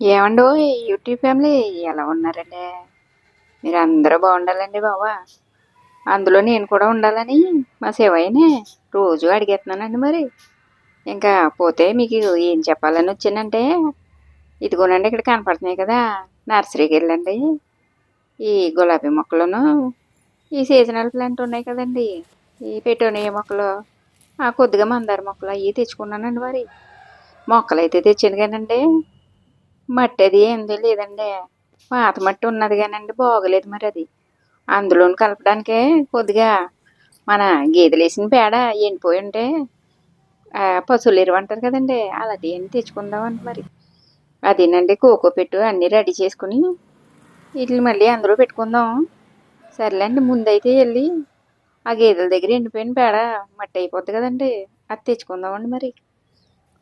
ఏమండో YouTube family ఎలా ఉన్నారండి? మీరు అందరూ బాగుండాలండి బావా. అందులో నేను కూడా ఉండాలని మా శివయ్యనే రోజు అడిగేస్తున్నానండి మరి. ఇంకా పోతే మీకు ఏం చెప్పాలని వచ్చానంటే ఇదిగోనండి ఇక్కడ కనపడుతున్నాయి కదా నర్సరీకి వెళ్ళండి. ఈ గులాబీ మొక్కలను ఈ సీజనల్ ప్లాంట్ ఉన్నాయి కదండి ఈ పెటోనియా మొక్కలు ఆ కొద్దిగా మందార మొక్కలు అవి తెచ్చుకున్నానండి మరి. మొక్కలు అయితే తెచ్చాను కానండి మట్టి అది ఏందో? లేదండి. పాత మట్టి ఉన్నది కానండి బాగోలేదు మరి అది అందులోని కలపడానికే కొద్దిగా మన గేదెలు వేసిన పేడ ఎండిపోయి ఉంటే పశువులు ఎరువు అంటారు కదండి. అలాంటి ఏం తెచ్చుకుందామని మరి. అదేనండి కోకో పెట్టు అన్నీ రెడీ చేసుకుని వీటిని మళ్ళీ అందులో పెట్టుకుందాం. సర్లేండి ముందైతే వెళ్ళి ఆ గేదెల దగ్గర ఎండిపోయిన పేడ మట్టి అయిపోద్ది కదండి. అది తెచ్చుకుందామండి మరి.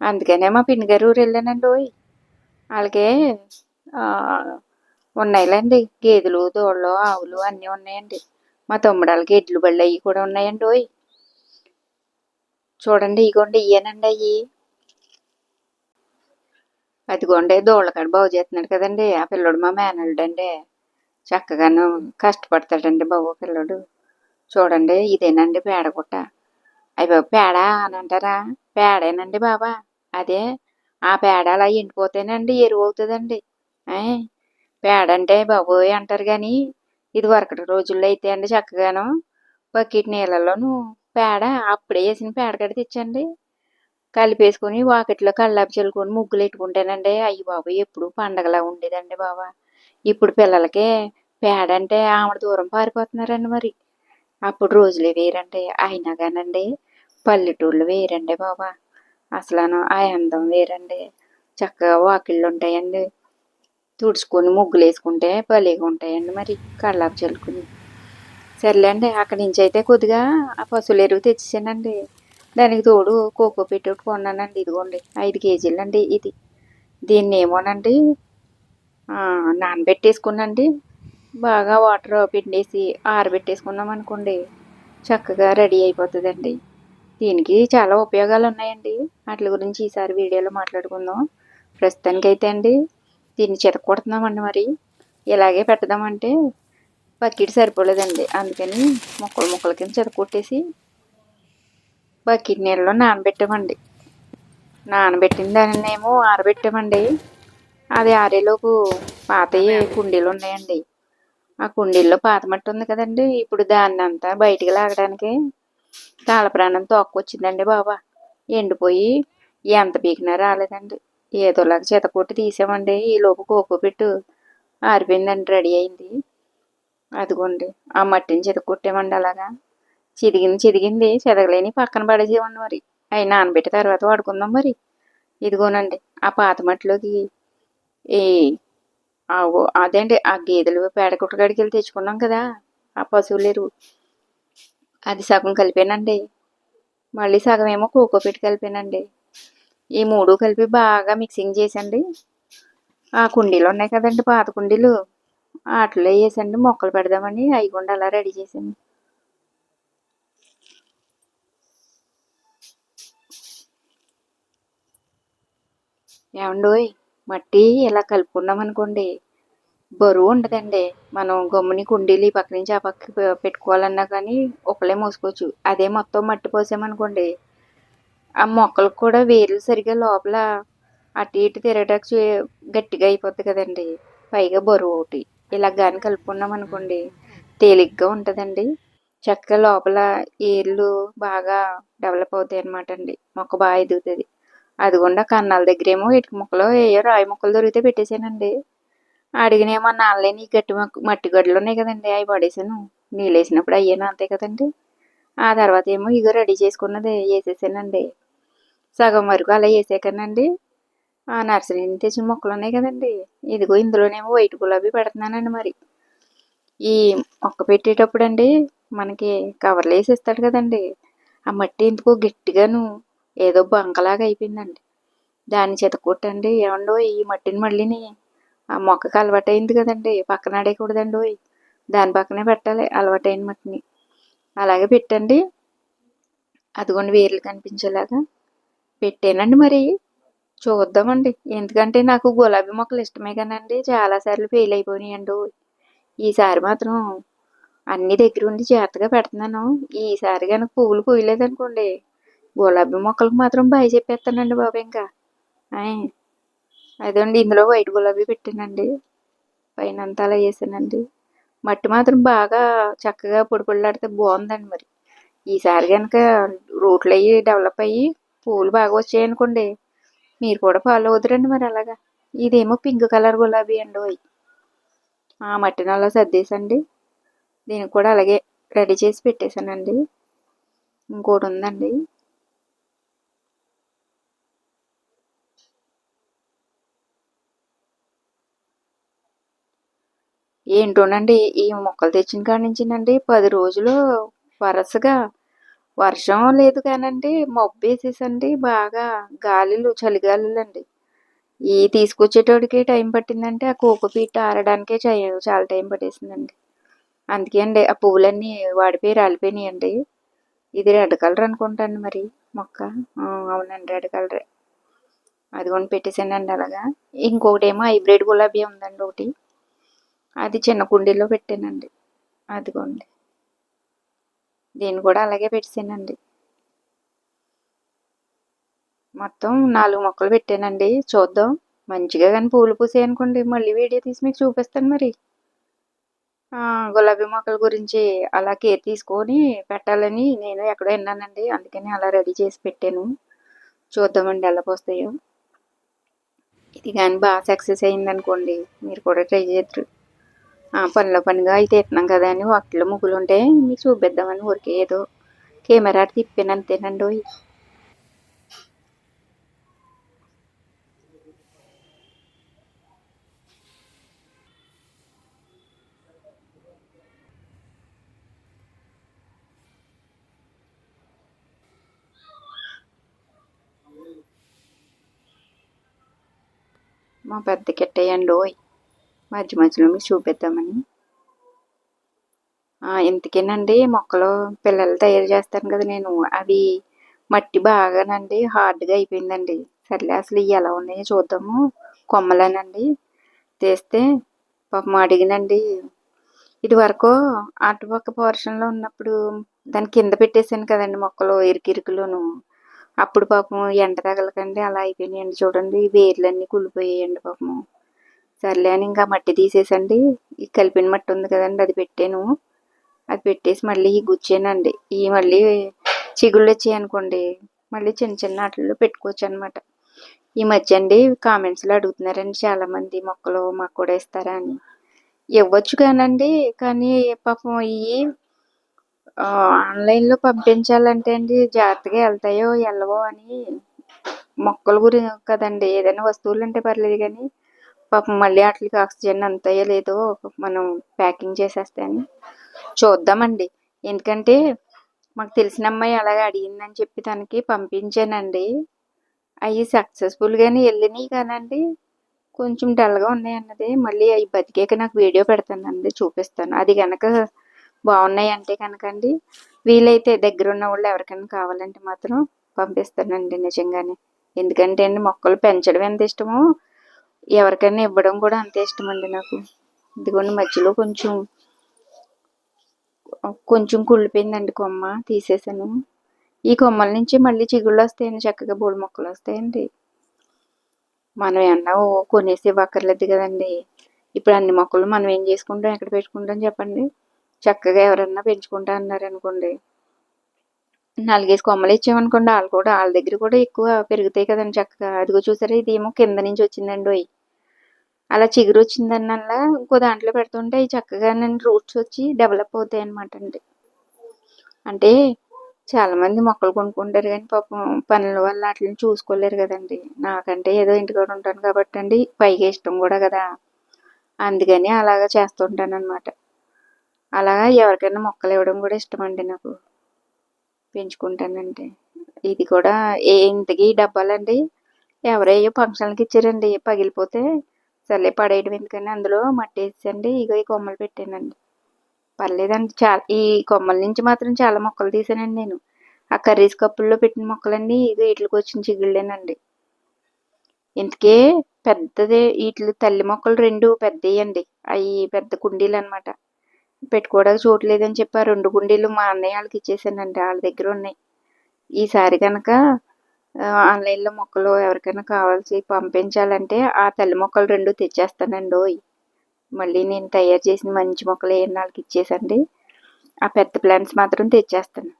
అందుకనే మా పిన్ని గారు ఊరు వెళ్ళానండి ఓయ్. వాళ్ళకి ఆ, ఉన్నాయిలేండి. గేదెలు దూడలు ఆవులు అన్నీ ఉన్నాయండి. మా తమ్ముడు వాళ్ళకి ఎడ్లు బళ్ళు అవి కూడా ఉన్నాయండి ఓయ్. చూడండి ఇగోండి ఇయ్యానండి అయ్యి. అదిగోండి దూళ్ళకాడ బాగు చేస్తున్నాడు కదండి. ఆ పిల్లోడు మా మేనల్లుడు అండి చక్కగాను కష్టపడతాడండి బాబు పిల్లోడు. చూడండి ఇదేనండి పేడ గుట్ట. అయ్యో పేడ అని అంటారా? పేడేనండి బాబా. అదే ఆ పేడ అలా ఎండిపోతేనండి ఎరువు అవుతుందండి పేడ అంటే బాబోయ్ అంటారు కానీ ఇది వరకటి రోజుల్లో అయితే అండి చక్కగాను బకెట్ నీళ్ళలోను పేడ అప్పుడే వేసిన పేడ కడ తెచ్చండి. కలిపేసుకొని వాకిట్లో కల్లాపి చల్లుకొని ముగ్గులు పెట్టుకుంటానండి అయ్యి బాబు ఎప్పుడు పండగలా ఉండేదండి బాబా. ఇప్పుడు పిల్లలకి పేడ అంటే ఆమె దూరం పారిపోతున్నారండి మరి. అప్పుడు రోజులే వేరండి. అయినా కానండి పల్లెటూళ్ళు వేరండి బాబా. అసలు ఆ అందం వేరండి. చక్కగా వాకిళ్ళు ఉంటాయండి. తుడుచుకొని ముగ్గులు వేసుకుంటే భలేగా ఉంటాయండి మరి కళ్ళాపు చల్లుకుని. సర్లేండి అక్కడి నుంచి అయితే కొద్దిగా ఆ పశువుల ఎరువు తెచ్చేసానండి. దానికి తోడు కోకో పెట్టి కొన్నానండి ఇదిగోండి ఐదు కేజీలండి ఇది. దీన్ని ఏమోనండి నానబెట్టేసుకున్నండి బాగా వాటర్ పిండేసి ఆరబెట్టేసుకున్నాం అనుకోండి చక్కగా రెడీ అయిపోతుందండి. దీనికి చాలా ఉపయోగాలు ఉన్నాయండి వాటి గురించి ఈసారి వీడియోలో మాట్లాడుకుందాం. ప్రస్తుతానికైతే అండి దీన్ని చితకొడుతున్నామండి మరి. ఇలాగే పెట్టదామంటే బకెట్ సరిపోలేదండి. అందుకని ముక్కలు మొక్కల కింద చితకొట్టేసి బకెట్ నీళ్ళలో నానబెట్టామండి. నానబెట్టిన దానినేమో ఆరబెట్టామండి. అది ఆరేలోపు పాతవి కుండీలు ఉన్నాయండి. ఆ కుండీల్లో పాత మట్టి ఉంది కదండి. ఇప్పుడు దాన్ని అంతా బయటికి లాగడానికి తాళప్రాణం తోక్కొచ్చిందండి బాబా. ఎండిపోయి ఎంత పీకినా రాలేదండి. ఏదోలాగా చేత కొట్టి తీసామండి. ఈ లోపు కోకో పెట్టు ఆరిపోయిందండి రెడీ అయింది. అదిగోండి ఆ మట్టిని చితకొట్టామండి అలాగా. చిదిగింది చిదిగింది చెదగలేని పక్కన పడేసేవండి మరి. అవి నానబెట్టి తర్వాత వాడుకుందాం మరి. ఇదిగోనండి ఆ పాత మట్టిలోకి ఈ అదే అదేంటి ఆ గేదెలు పేడ కుట్టగాడికి వెళ్ళి తెచ్చుకున్నాం కదా. ఆ పశువుల ఎరువు అది సగం కలిపానండి. మళ్ళీ సగం ఏమో కోకో పెట్టి కలిపానండి. ఈ మూడు కలిపి బాగా మిక్సింగ్ చేసండి. ఆ కుండీలు ఉన్నాయి కదండి పాత కుండీలు. వాటిలో వేసండి మొక్కలు పెడదామని అవి కూడా అలా రెడీ చేసాను. ఏమండోయ్ మట్టి ఇలా కలుపుకున్నాం అనుకోండి. బరువు ఉండదండి. మనం గమ్ముని కుండీలు ఈ పక్క నుంచి ఆ పక్కకి పెట్టుకోవాలన్నా కానీ ఒకళ్ళే మోసుకోవచ్చు. అదే మొత్తం మట్టి పోసామనుకోండి ఆ మొక్కలకు కూడా వేర్లు సరిగా లోపల అటు ఇటు తిరగటానికి గట్టిగా అయిపోద్ది కదండి. పైగా బరువు ఒకటి. ఇలా కానీ కలుపుకున్నాం అనుకోండి తేలిగ్గా ఉంటుందండి. చక్కగా లోపల ఏర్లు బాగా డెవలప్ అవుతాయి అనమాట అండి. మొక్క బాగా ఎదుగుతుంది. అది కూడా కన్నాల దగ్గరేమో ఇటుక ముక్కలు ఏయో రాయి మొక్కలు దొరికితే పెట్టేశానండి. అడిగినేమో నానలేని ఈ గట్టి మొక్క మట్టి గడ్డలు ఉన్నాయి కదండి అవి పడేసాను. నీళ్ళు వేసినప్పుడు అయ్యాను అంతే కదండి. ఆ తర్వాత ఏమో ఇగో రెడీ చేసుకున్నది వేసేసానండి. సగం వరకు అలా వేసాకనండి. ఆ నర్సరీ నుంచి తెచ్చిన మొక్కలు ఉన్నాయి కదండి. ఇదిగో ఇందులోనేమో వైట్ గులాబీ పెడుతున్నానండి మరి. ఈ మొక్క పెట్టేటప్పుడు అండి మనకి కవర్లు వేసి ఇస్తాడు కదండి. ఆ మట్టి ఎందుకో గట్టిగాను ఏదో బంకలాగా అయిపోయిందండి. దాన్ని చెతకొట్టండి ఏమండో ఈ మట్టిని మళ్ళీని ఆ మొక్కకి అలవాటైంది కదండి. పక్కన ఆడేయకూడదండి దాని పక్కనే పెట్టాలి. అలవాటైన మట్టిని. అలాగే పెట్టండి. అదిగోండి వేర్లు కనిపించేలాగా. పెట్టానండి మరి. చూద్దామండి. ఎందుకంటే నాకు గులాబీ మొక్కలు ఇష్టమే కానండి చాలాసార్లు ఫెయిల్ అయిపోయినాయండి ఈసారి మాత్రం అన్ని దగ్గర ఉండి జాగ్రత్తగా పెడుతున్నాను. ఈసారి కనుక పువ్వులు పూయలేదనుకోండి గులాబీ మొక్కలకు మాత్రం బాగా చెప్పేస్తానండి బాబు ఇంకా. ఆయ్. అదండి ఇందులో వైట్ గులాబీ పెట్టానండి. పైన అంతా అలా వేసానండి. మట్టి మాత్రం బాగా చక్కగా పొడి పొడిలాడితే బాగుందండి మరి. ఈసారి కనుక రూట్లు అయ్యి డెవలప్ అయ్యి పూలు బాగా వచ్చాయనుకోండి మీరు కూడా ఫాలో అవుతారండి మరి అలాగా. ఇదేమో పింక్ కలర్ గులాబీ అండి అవి ఆ మట్టి అలా సర్దేసండి. దీనికి కూడా అలాగే రెడీ చేసి పెట్టేశానండి ఇంకోటి ఉందండి. ఏంటోనండి ఈ మొక్కలు తెచ్చిన కాడి నుంచినండి పది రోజులు వరుసగా వర్షం లేదు కానండి మబ్బు వేసేసండి బాగా గాలిలు చలిగాలులు అండి ఈ తీసుకొచ్చేటోడికి టైం పట్టిందంటే ఆ కోకోపీట్ ఆరడానికే చాలా టైం పట్టేసిందండి. అందుకే అండి ఆ పువ్వులన్నీ వాడిపోయి రాలిపోయినాయండి. ఇది రెడ్ కలర్ అనుకుంటాను మరి మొక్క. అవునండి రెడ్ కలరే. అదిగోండి పెట్టేసానండి అలాగా. ఇంకొకటి ఏమో హైబ్రిడ్ గులాబీ ఉందండి ఒకటి. అది చిన్న కుండీలో పెట్టానండి. అదిగోండి. దీన్ని కూడా అలాగే పెట్టానండి మొత్తం నాలుగు మొక్కలు పెట్టానండి. చూద్దాం. మంచిగా కానీ పూలు పూసాయి అనుకోండి. మళ్ళీ వీడియో తీసి మీకు చూపిస్తాను మరి. గులాబీ మొక్కల గురించి అలా కేర్ తీసుకొని పెట్టాలని నేను ఎక్కడో విన్నానండి. అందుకని అలా రెడీ చేసి పెట్టాను. చూద్దామండి ఎలా పోస్తాయో. ఇది కానీ బాగా సక్సెస్ అయిందనుకోండి. మీరు కూడా ట్రై చేద్దరు. పనిలో పనిగా అయితే ఎత్తున్నాం కదా అని వాటిలో ముగ్గులు ఉంటే మీకు చూపిద్దామని ఊరికే ఏదో కెమెరా తిప్పాను అంతేనండి ఓయ్. మా పెద్ద కిట్టయ్యండి ఓయ్ మధ్య మధ్యలో మీకు చూపిద్దామని. ఇంతకేనండి మొక్కలు పిల్లలు తయారు చేస్తాను కదా నేను అవి మట్టి బాగానండి హార్డ్గా అయిపోయిందండి. సర్లే అసలు ఇవి ఎలా ఉన్నాయో చూద్దాము. కొమ్మలేనండి తీస్తే పాపం అడిగినండి. ఇది వరకు అటుపక్క పోర్షన్లో ఉన్నప్పుడు దాని కింద పెట్టేశాను కదండి మొక్కలు ఇరుకిరుకులోను. అప్పుడు పాపం ఎండ తగలకండి అలా అయిపోయినాయండి చూడండి వేర్లన్నీ కుళ్ళిపోయాయండి పాపం సర్లే అని ఇంకా మట్టి తీసేసండి. ఈ కలిపిన మట్టి ఉంది కదండి అది పెట్టాను. అది పెట్టేసి మళ్ళీ ఈ గుచ్చానండి. ఈ మళ్ళీ చిగుళ్ళు వచ్చాయి అనుకోండి మళ్ళీ చిన్న చిన్న వాటిల్లో పెట్టుకోవచ్చు అనమాట ఈ మధ్య అండి కామెంట్స్లో అడుగుతున్నారండి చాలామంది మొక్కలు మాకు కూడా ఇస్తారా అని. ఇవ్వచ్చు కానండి కానీ పాపం ఇవి ఆన్లైన్లో పంపించాలంటే అండి జాగ్రత్తగా వెళ్తాయో వెళ్ళవో అని మొక్కల గురి కదండి. ఏదైనా వస్తువులు అంటే పర్లేదు కానీ పాపం మళ్ళీ వాటికి ఆక్సిజన్ అంతాయో లేదో మనం ప్యాకింగ్ చేసేస్తే అని. చూద్దామండి. ఎందుకంటే మాకు తెలిసిన అమ్మాయి అలాగే అడిగిందని చెప్పి తనకి పంపించానండి. అవి సక్సెస్ఫుల్గానే వెళ్ళినాయి కానండి కొంచెం డల్గా ఉన్నాయి అన్నది మళ్ళీ అవి బతికాక నాకు వీడియో పెడతానండి చూపిస్తాను. అది కనుక బాగున్నాయి అంటే కనుకండి వీలైతే దగ్గర ఉన్న వాళ్ళు ఎవరికైనా కావాలంటే మాత్రం పంపిస్తానండి నిజంగానే. ఎందుకంటే అండి మొక్కలు పెంచడం ఎంత ఇష్టమో ఎవరికైనా ఇవ్వడం కూడా అంతే ఇష్టం అండి నాకు. ఇదిగోండి మధ్యలో కొంచెం కొంచెం కుళ్ళిపోయిందండి కొమ్మ తీసేసాను. ఈ కొమ్మల నుంచి మళ్ళీ చిగుళ్ళు వస్తాయండి చక్కగా బోడి మొక్కలు వస్తాయండి. మనం ఏమన్నా ఓ కొనేసి ఇవ్వక్కర్లేదు కదండి. ఇప్పుడు అన్ని మొక్కలు మనం ఏం చేసుకుంటాం ఎక్కడ పెట్టుకుంటాం చెప్పండి. చక్కగా ఎవరన్నా పెంచుకుంటా అన్నారు అనుకోండి. నాలుగేసి కొమ్మలు ఇచ్చామనుకోండి వాళ్ళు కూడా వాళ్ళ దగ్గర కూడా ఎక్కువ పెరుగుతాయి కదండి చక్కగా. అదిగో చూసారా ఇదేమో కింద నుంచి వచ్చిందండి అలా చిగురు వచ్చిందన్నల్లా ఇంకో దాంట్లో పెడుతుంటే అవి చక్కగా నేను రూట్స్ వచ్చి డెవలప్ అవుతాయి అనమాట అండి అంటే చాలామంది మొక్కలు కొనుక్కుంటారు కానీ పాపం పనుల వల్ల వాటిని చూసుకోలేరు కదండి. నాకంటే ఏదో ఇంటికాడ ఉంటాను కాబట్టి అండి పైగా ఇష్టం కూడా కదా. అందుకని అలాగా చేస్తుంటాను అనమాట అలాగా ఎవరికైనా మొక్కలు ఇవ్వడం కూడా ఇష్టం అండి నాకు. పెంచుకుంటానంటే. ఇది కూడా ఏ ఇంతకీ డబ్బాలండి? ఎవరయ్యో ఫంక్షన్కి ఇచ్చారండి. పగిలిపోతే సర్లే పడేయడం ఎందుకని అందులో మట్టి ఇక ఇగో ఈ కొమ్మలు పెట్టానండి. పర్లేదండి చాలా ఈ కొమ్మల నుంచి మాత్రం చాలా మొక్కలు తీసానండి నేను. ఆ కర్రీస్ కప్పుల్లో పెట్టిన మొక్కలన్నీ ఇగో వీటికి వచ్చిన చిగుళ్ళేనండి. ఇంతకే పెద్దది వీటి తల్లి మొక్కలు రెండు పెద్దవి అండి అవి పెద్ద కుండీలు అనమాట పెట్టుకోవడానికి చోటు లేదని చెప్పి ఆ రెండు కుండీలు మా అన్నయ్య వాళ్ళకి ఇచ్చేసానండి. వాళ్ళ దగ్గర ఉన్నాయి. ఈసారి కనుక ఆన్లైన్లో మొక్కలు ఎవరికైనా కావాల్సి పంపించాలంటే ఆ తల్లి మొక్కలు రెండు తెచ్చేస్తానండి ఓయ్. మళ్ళీ నేను తయారు చేసిన మంచి మొక్కలు ఏ నాలుగు ఇచ్చేసండి. ఆ పెద్ద ప్లాంట్స్ మాత్రం తెచ్చేస్తాను.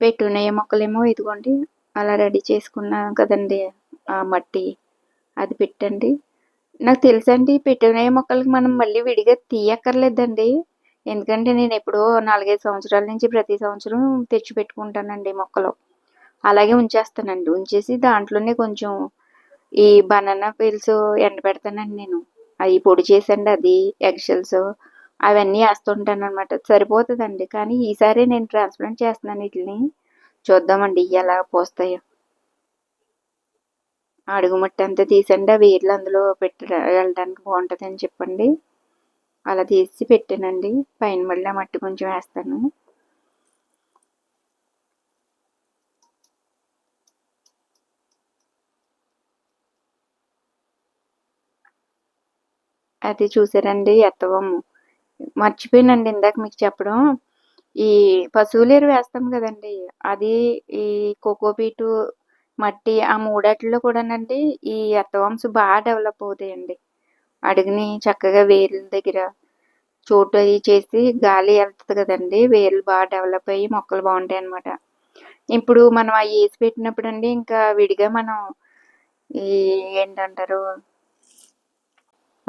పెట్టుకునే మొక్కలేమో ఇదిగోండి అలా రెడీ చేసుకున్నాను కదండి ఆ మట్టి అది పెట్టండి. నాకు తెలుసండి పెట్టిన మొక్కలకి మనం మళ్ళీ విడిగా తీయక్కర్లేదండి. ఎందుకంటే నేను ఎప్పుడో నాలుగైదు సంవత్సరాల నుంచి ప్రతి సంవత్సరం తెచ్చి పెట్టుకుంటానండి మొక్కలు. అలాగే ఉంచేస్తానండి. ఉంచేసి దాంట్లోనే కొంచెం ఈ బనానా పీల్స్ ఎండ పెడతానండి నేను. అవి పొడి చేసండి అది ఎగ్షెల్స్ అవన్నీ వేస్తుంటాను అనమాట సరిపోతుందండి. కానీ ఈసారి నేను ట్రాన్స్ప్లాంట్ చేస్తున్నాను వీటిని చూద్దామండి ఎలా పోస్తాయో. అడుగు మట్టి అంతా తీసండి ఆ వేర్లు అందులో పెట్టి వెళ్ళడానికి బాగుంటుంది అని చెప్పండి. అలా తీసి పెట్టానండి. పైన మళ్ళీ ఆ మట్టి కొంచెం వేస్తాను. అది చూసారండి ఎత్తవమ్ము మర్చిపోయినండి ఇందాక మీకు చెప్పడం. ఈ పశువులు ఎరువు వేస్తాం కదండి. అది ఈ కోకోపీటు మట్టి ఆ మూడాటిల్లో కూడానండి ఈ ఎత్తవంశ బాగా డెవలప్ అవుతాయండి. అడుగుని చక్కగా వేర్ల దగ్గర చోటు అవి చేసి గాలి వెళ్తుంది కదండి. వేర్లు బాగా డెవలప్ అయ్యి మొక్కలు బాగుంటాయి అనమాట ఇప్పుడు మనం అవి వేసి పెట్టినప్పుడు అండి ఇంకా విడిగా మనం ఈ ఏంటంటారు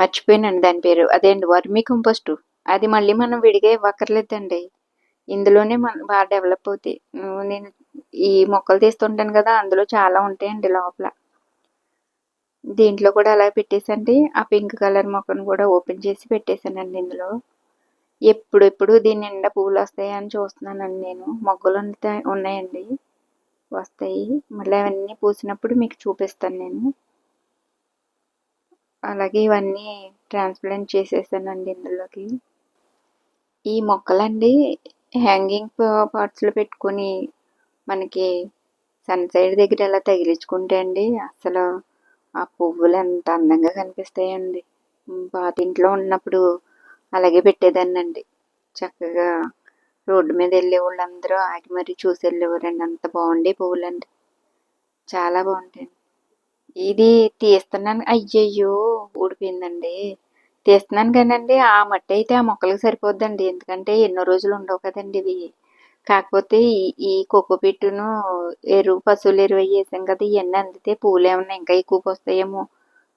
మర్చిపోయినాను దాని పేరు. అదే అండి వర్మీ కంపోస్ట్. అది మళ్ళీ మనం విడిగా ఇవ్వక్కర్లేదండి. ఇందులోనే మన బాగా డెవలప్ అవుతాయి. నేను ఈ మొక్కలు తీస్తుంటాను కదా అందులో చాలా ఉంటాయండి లోపల. దీంట్లో కూడా అలా పెట్టేసండి. ఆ పింక్ కలర్ మొక్కను కూడా ఓపెన్ చేసి పెట్టేశానండి ఇందులో. ఎప్పుడెప్పుడు దీని నిండా పువ్వులు వస్తాయని చూస్తున్నానండి నేను. మొగ్గలు ఉన్నాయండి. వస్తాయి. మళ్ళీ అవన్నీ పూసినప్పుడు మీకు చూపిస్తాను నేను. అలాగే ఇవన్నీ ట్రాన్స్ప్లాంట్ చేసేసానండి ఇందులోకి. ఈ మొక్కలండి హ్యాంగింగ్ పార్ట్స్లో పెట్టుకొని మనకి సన్ సైడ్ దగ్గర ఇలా తగిలించుకుంటే అండి అసలు ఆ పువ్వులు ఎంత అందంగా కనిపిస్తాయండి. పాతింట్లో ఉన్నప్పుడు అలాగే పెట్టేదాన్నండి. చక్కగా రోడ్డు మీద వెళ్ళే వాళ్ళందరూ ఆగి మరీ చూసి వెళ్ళేవారండి. అంత బాగుండే పువ్వులండి. చాలా బాగుంటాయండి. ఇది తీస్తున్నాను. అయ్యయ్యో ఊడిపోయిందండి. తీస్తున్నాను కానండి ఆ మట్టి అయితే ఆ మొక్కలకు సరిపోద్దండి. ఎందుకంటే ఎన్నో రోజులు ఉండవు కదండి ఇవి. కాకపోతే ఈ కోకో పెట్టును ఎరువు పశువులు ఎరువు వేసాం కదా ఇవన్నీ అందితే పూలు ఏమన్నా ఇంకా ఎక్కువకి వస్తాయేమో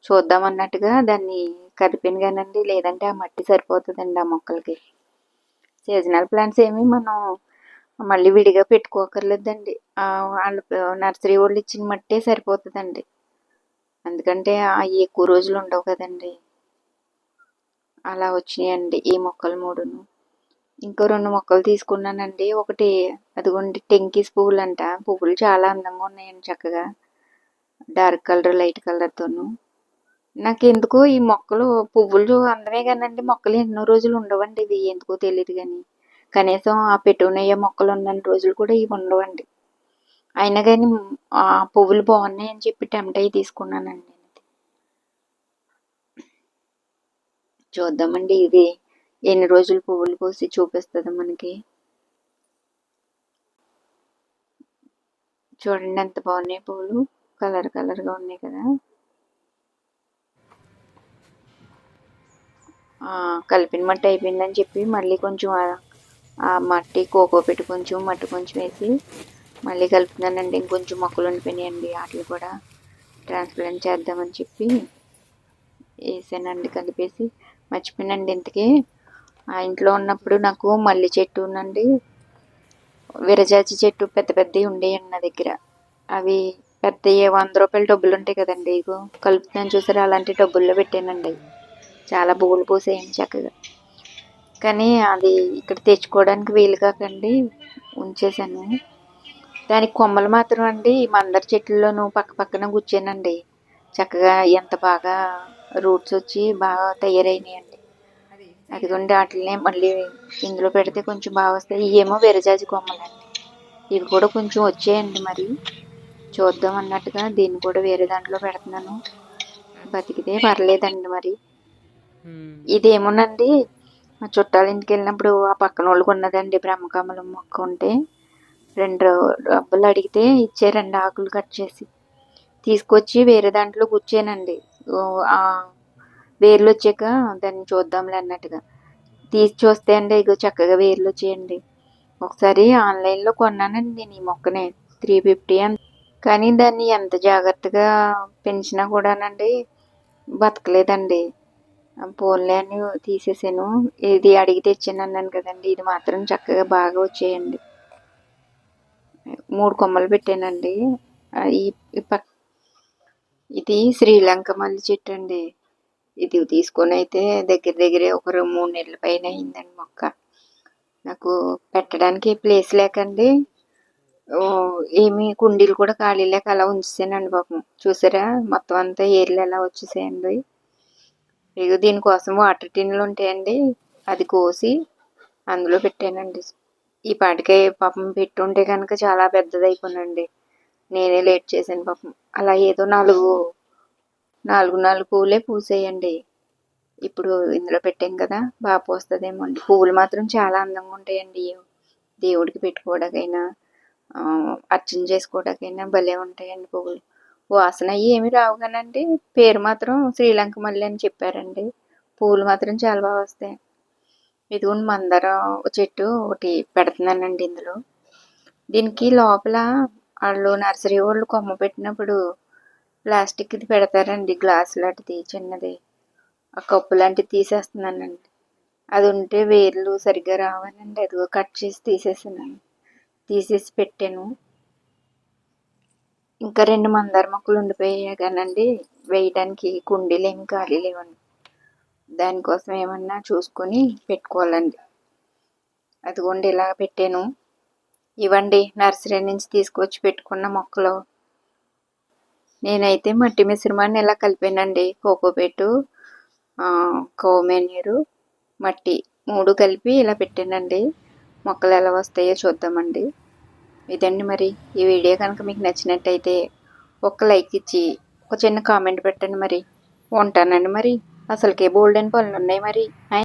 చూద్దాం అన్నట్టుగా దాన్ని కదిపాను కానండి. లేదంటే ఆ మట్టి సరిపోతుందండి ఆ మొక్కలకి. సీజనల్ ప్లాంట్స్ ఏమి మనం మళ్ళీ విడిగా పెట్టుకోకర్లేదండి. వాళ్ళు నర్సరీ వాళ్ళు ఇచ్చిన మట్టే సరిపోతుందండి. ఎందుకంటే అవి ఎక్కువ రోజులు ఉండవు కదండి. అలా వచ్చినాయండి ఈ మొక్కలు మూడును. ఇంకో రెండు మొక్కలు తీసుకున్నానండి. ఒకటి అదిగోండి టెంకీస్ పువ్వులు అంట పువ్వులు చాలా అందంగా ఉన్నాయండి చక్కగా. డార్క్ కలర్ లైట్ కలర్తోను నాకు ఎందుకో ఈ మొక్కలు పువ్వులు అందమే కానండి. మొక్కలు ఎన్నో రోజులు ఉండవండి. ఇవి ఎందుకో తెలియదు కానీ. కనీసం ఆ పెట్టునయ్య మొక్కలు ఉన్న రోజులు కూడా ఇవి ఉండవండి. అయినా కానీ ఆ పువ్వులు బాగున్నాయి అని చెప్పి టెంప్ట్ అయ్యి తీసుకున్నానండి చూద్దామండి ఇది ఎన్ని రోజులు పువ్వులు పోసి చూపిస్తుంది మనకి. చూడండి ఎంత బాగున్నాయి పువ్వులు. కలర్ కలర్గా ఉన్నాయి కదా. కలిపిన మట్టి అయిపోయిందని చెప్పి మళ్ళీ కొంచెం ఆ మట్టి కోకో పెట్టి కొంచెం మట్టి కొంచెం వేసి మళ్ళీ కలుపుతున్నానండి. ఇంకొంచెం మొక్కలు ఉండిపోయినాయండి. వాటిని కూడా ట్రాన్స్ప్లాంట్ చేద్దామని చెప్పి వేసానండి. కలిపేసి మర్చిపోయినండి ఇంతకీ. ఆ ఇంట్లో ఉన్నప్పుడు నాకు మల్లి చెట్టు ఉందండి. విరజాచి చెట్టు పెద్ద పెద్దవి ఉండేయండి నా దగ్గర. అవి పెద్ద వంద రూపాయల డబ్బులు ఉంటాయి కదండి. ఇగో కలుపుతాను చూసారా? అలాంటి డబ్బుల్లో పెట్టానండి. చాలా బోలు పూసేయండి చక్కగా. కానీ అది ఇక్కడ తెచ్చుకోవడానికి వీలు కాకండి. ఉంచేసాను. దానికి కొమ్మలు మాత్రం అండి మందర చెట్లలోనూ పక్క పక్కన కూర్చానండి. చక్కగా ఎంత బాగా రూట్స్ వచ్చి బాగా తయారైనాయండి. అదిగోండి వాటిని మళ్ళీ ఇందులో పెడితే కొంచెం బాగా వస్తాయి. ఇవేమో విరజాజి కొమ్మలండి. ఇవి కూడా కొంచెం వచ్చాయండి మరి. చూద్దాం అన్నట్టుగా దీన్ని కూడా వేరే దాంట్లో పెడుతున్నాను. బతికితే పర్లేదండి మరి. ఇదేమోనండి మా చుట్టాల ఇంటికి వెళ్ళినప్పుడు ఆ పక్కన వాళ్ళకి ఉన్నదండి బ్రహ్మకమలం మొక్క ఉంటే. రెండు డబ్బులు అడిగితే ఇచ్చారండి ఆకులు కట్ చేసి తీసుకొచ్చి వేరే దాంట్లో కూర్చానండి ఆ వేర్లు వచ్చాక దాన్ని చూద్దాంలే అన్నట్టుగా. తీసి చూస్తే అండి ఇగో చక్కగా వేర్లు వచ్చేయండి. ఒకసారి ఆన్లైన్లో కొన్నానండి నేను ఈ మొక్కని త్రీ ఫిఫ్టీ అని కానీ దాన్ని ఎంత జాగ్రత్తగా పెంచినా కూడానండి బతకలేదండి. పోన్లే అని తీసేసాను. ఇది అడిగి తెచ్చాను అన్నాను కదండి ఇది మాత్రం చక్కగా బాగా వచ్చేయండి. మూడు కొమ్మలు పెట్టానండి. ఈ ఇది శ్రీలంక మల్లి చెట్టు అండి. ఇది తీసుకొని అయితే దగ్గర దగ్గరే ఒక మూడు నెలల పైన అయిందండి మొక్క. నాకు పెట్టడానికి ప్లేస్ లేకండి. ఓ, ఏమి కుండీలు కూడా ఖాళీ లేక అలా ఉంచేసానండి పాపం. చూసారా? మొత్తం అంతా ఏర్లు ఎలా వచ్చేసాయండి. ఇక దీనికోసం వాటర్ టిన్లు ఉంటాయండి. అది కోసి అందులో పెట్టానండి. ఈ పాటికే పాపం పెట్టుంటే కనుక చాలా పెద్దది నేనే లేట్ చేశాను పాపం. అలా ఏదో నాలుగు నాలుగు నాలుగు పూలే పూసేయండి. ఇప్పుడు ఇందులో పెట్టాం కదా బాగా పోస్తుందేమో అండి. పువ్వులు మాత్రం చాలా అందంగా ఉంటాయండి. దేవుడికి పెట్టుకోవడానికైనా అర్చన చేసుకోవడానికైనా భలే ఉంటాయండి పువ్వులు. వాసన అయ్యి ఏమి రావు కానండి. పేరు మాత్రం శ్రీలంక మల్లి అని చెప్పారండి. పువ్వులు మాత్రం చాలా బాగా వస్తాయి. ఇదిగోండి మందారం చెట్టు ఒకటి పెడుతున్నానండి ఇందులో. దీనికి లోపల వాళ్ళు నర్సరీ వాళ్ళు కొమ్మ పెట్టినప్పుడు ప్లాస్టిక్ ఇది పెడతారండి గ్లాస్ లాంటిది చిన్నది. ఆ కప్పు లాంటిది తీసేస్తున్నానండి. అది ఉంటే వేర్లు సరిగ్గా రావనండి. అదిగో కట్ చేసి తీసేసాను తీసేసి పెట్టాను. ఇంకా రెండు మందార మొక్కలు ఉండిపోయాయి కానండి వేయడానికి కుండీలు ఏమి ఖాళీ లేవండి. దానికోసం ఏమన్నా చూసుకొని పెట్టుకోవాలండి. అదిగోండి ఇలా పెట్టాను. ఇవ్వండి నర్సరీ నుంచి తీసుకొచ్చి పెట్టుకున్న మొక్కలు. నేనైతే మట్టి మిశ్రమాన్ని ఇలా కలిపానండి? కోకోపేటు కోమెనీరు మట్టి మూడు కలిపి ఇలా పెట్టానండి. మొక్కలు ఎలా వస్తాయో చూద్దామండి. ఇదండి మరి. ఈ వీడియో కనుక మీకు నచ్చినట్టయితే ఒక లైక్ ఇచ్చి ఒక చిన్న కామెంట్ పెట్టండి మరి. ఉంటానండి మరి. అసలుకే బోల్డెన్ పనులు ఉన్నాయి మరి